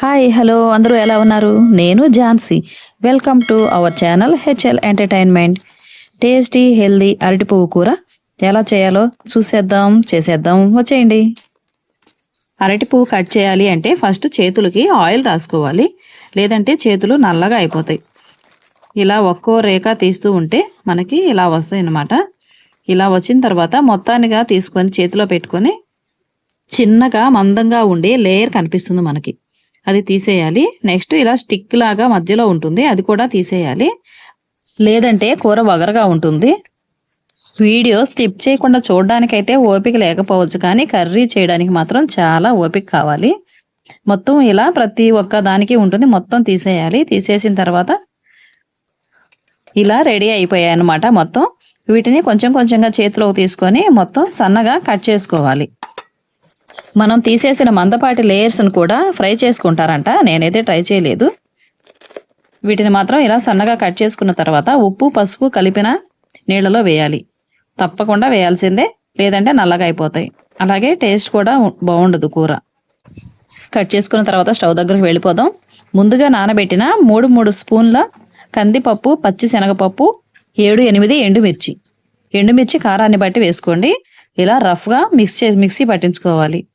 Hi hello అందరూ ఎలా ఉన్నారు? నేను Jhansi. Welcome to our channel HL entertainment tasty healthy అరటి పువ్వు కూర. ఎలా చేయాలో చూసేద్దాం చేసేద్దాం. వచ్చేయండి. అరటి పువ్వు కట్ చేయాలి అంటే ఫస్ట్ చేతులకి ఆయిల్ రాసుకోవాలి. లేదంటే చేతులు నల్లగా అయిపోతాయి. ఇలా ఒక్కో రేఖ తీస్తూ ఉంటే మనకి ఇలా వస్తాయి అన్నమాట ఇలా వచ్చిన తర్వాత మొత్తానిగా తీసుకొని చేతిలో పెట్టుకొని చిన్నగా మందంగా ఉండే లేయర్ కనిపిస్తుంది మనకి. అది తీసేయాలి. నెక్స్ట్ ఇలా స్టిక్ లాగా మధ్యలో ఉంటుంది. అది కూడా తీసేయాలి. లేదంటే కూర వగరగా ఉంటుంది. వీడియో స్కిప్ చేయకుండా చూడడానికైతే ఓపిక లేకపోవచ్చు. కానీ కర్రీ చేయడానికి మాత్రం చాలా ఓపిక కావాలి. మొత్తం ఇలా ప్రతి ఒక్క దానికి ఉంటుంది. మొత్తం తీసేయాలి. తీసేసిన తర్వాత ఇలా రెడీ అయిపోయాయి అన్నమాట మొత్తం. వీటిని కొంచెం కొంచెంగా చేతిలోకి తీసుకొని మొత్తం సన్నగా కట్ చేసుకోవాలి. మనం తీసేసిన మందపాటి లేయర్స్ని కూడా ఫ్రై చేసుకుంటారంట. నేనైతే ట్రై చేయలేదు. వీటిని మాత్రం ఇలా సన్నగా కట్ చేసుకున్న తర్వాత ఉప్పు పసుపు కలిపిన నీళ్ళలో వేయాలి. తప్పకుండా వేయాల్సిందే లేదంటే నల్లగా అయిపోతాయి. అలాగే టేస్ట్ కూడా బాగుండదు కూర. కట్ చేసుకున్న తర్వాత స్టవ్ దగ్గరకు వెళ్ళిపోదాం. ముందుగా నానబెట్టిన మూడు మూడు స్పూన్ల కందిపప్పు పచ్చి శనగపప్పు ఏడు ఎనిమిది ఎండుమిర్చి. ఎండుమిర్చి కారాన్ని బట్టి వేసుకోండి. ఇలా రఫ్గా మిక్స్ చే మిక్సీ పట్టించుకోవాలి.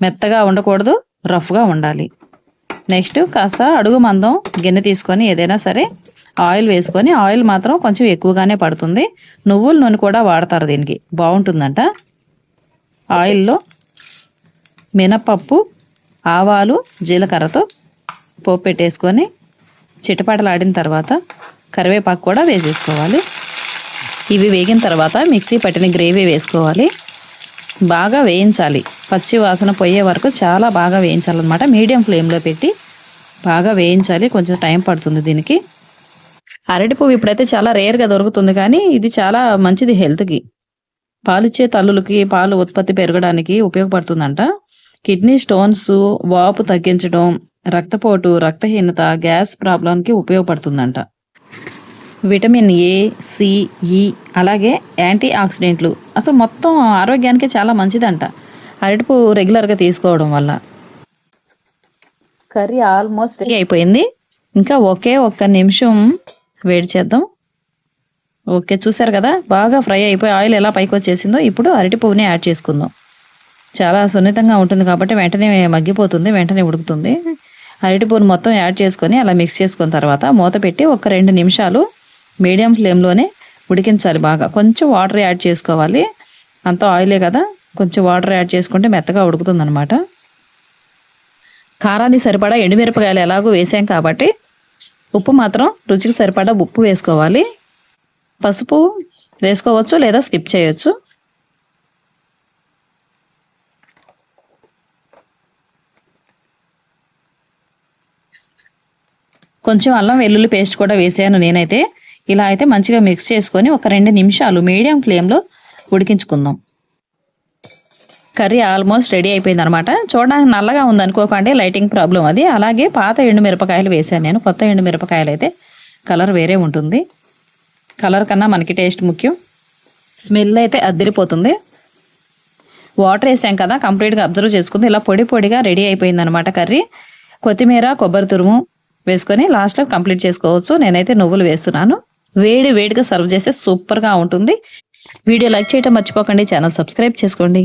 మెత్తగా ఉండకూడదు రఫ్గా ఉండాలి. నెక్స్ట్ కాస్త అడుగు మందం గిన్నె తీసుకొని ఏదైనా సరే ఆయిల్ వేసుకొని ఆయిల్ మాత్రం కొంచెం ఎక్కువగానే పడుతుంది. నువ్వుల నూనె కూడా వాడతారు దీనికి. బాగుంటుందంట. ఆయిల్లో మినపప్పు ఆవాలు జీలకర్రతో పోపు పెట్టేసుకొని చిటపటలాడిన తర్వాత కరివేపాకు కూడా వేసేసుకోవాలి. ఇవి వేగిన తర్వాత మిక్సీ పట్టిన గ్రేవీ వేసుకోవాలి. బాగా వేయించాలి. పచ్చి వాసన పోయే వరకు చాలా బాగా వేయించాలన్నమాట. మీడియం ఫ్లేమ్లో పెట్టి బాగా వేయించాలి. కొంచెం టైం పడుతుంది దీనికి. అరటి పువ్వు ఇప్పుడైతే చాలా రేర్గా దొరుకుతుంది కానీ ఇది చాలా మంచిది హెల్త్కి. పాలిచ్చే తల్లులకి పాలు ఉత్పత్తి పెరగడానికి ఉపయోగపడుతుందంట. కిడ్నీ స్టోన్స్ వాపు తగ్గించడం రక్తపోటు రక్తహీనత గ్యాస్ ప్రాబ్లంకి ఉపయోగపడుతుందంట. విటమిన్ ఏ సిఈ ఈ అలాగే యాంటీ ఆక్సిడెంట్లు అసలు మొత్తం ఆరోగ్యానికి చాలా మంచిదంట. అరటిపు రెగ్యులర్గా తీసుకోవడం వల్ల. కర్రీ ఆల్మోస్ట్ రెడీ అయిపోయింది. ఇంకా ఒకే ఒక్క నిమిషం వేడి చేద్దాం. ఓకే చూసారు కదా? బాగా ఫ్రై అయిపోయి ఆయిల్ ఎలా పైకి వచ్చేసిందో ఇప్పుడు అరటి పువ్వుని యాడ్ చేసుకుందాం. చాలా సున్నితంగా ఉంటుంది కాబట్టి వెంటనే మగ్గిపోతుంది వెంటనే ఉడుకుతుంది. అరటి పువ్వుని మొత్తం యాడ్ చేసుకొని అలా మిక్స్ చేసుకున్న తర్వాత మూత పెట్టి ఒక రెండు నిమిషాలు మీడియం ఫ్లేమ్లోనే ఉడికించాలి బాగా. కొంచెం వాటర్ యాడ్ చేసుకోవాలి. అంత ఆయిలే కదా. కొంచెం వాటర్ యాడ్ చేసుకుంటే మెత్తగా ఉడుకుతుంది అనమాట కారాన్ని సరిపడా ఎండుమిరపకాయలు ఎలాగో వేసాం కాబట్టి ఉప్పు మాత్రం రుచికి సరిపడా ఉప్పు వేసుకోవాలి. పసుపు వేసుకోవచ్చు లేదా స్కిప్ చేయొచ్చు. కొంచెం అల్లం వెల్లుల్లి పేస్ట్ కూడా వేసాను నేనైతే. ఇలా అయితే మంచిగా మిక్స్ చేసుకొని ఒక రెండు నిమిషాలు మీడియం ఫ్లేమ్లో ఉడికించుకుందాం. కర్రీ ఆల్మోస్ట్ రెడీ అయిపోయింది అనమాట చూడడానికి నల్లగా ఉందనుకోకండి లైటింగ్ ప్రాబ్లం అది. అలాగే పాత ఎండు మిరపకాయలు వేసాను నేను. కొత్త ఎండు మిరపకాయలు అయితే కలర్ వేరే ఉంటుంది. కలర్ కన్నా మనకి టేస్ట్ ముఖ్యం. స్మెల్ అయితే అద్దరిపోతుంది. వాటర్ వేసాం కదా కంప్లీట్గా అబ్జర్వ్ చేసుకుంది. ఇలా పొడి పొడిగా రెడీ అయిపోయింది అనమాట కర్రీ. కొత్తిమీర కొబ్బరి తురుము వేసుకొని లాస్ట్లో కంప్లీట్ చేసుకోవచ్చు. నేనైతే నువ్వులు వేస్తున్నాను. వేడి వేడిగా సర్వ్ చేస్తే సూపర్గా ఉంటుంది. వీడియో లైక్ చేయటం మర్చిపోకండి. ఛానల్ సబ్స్క్రైబ్ చేసుకోండి.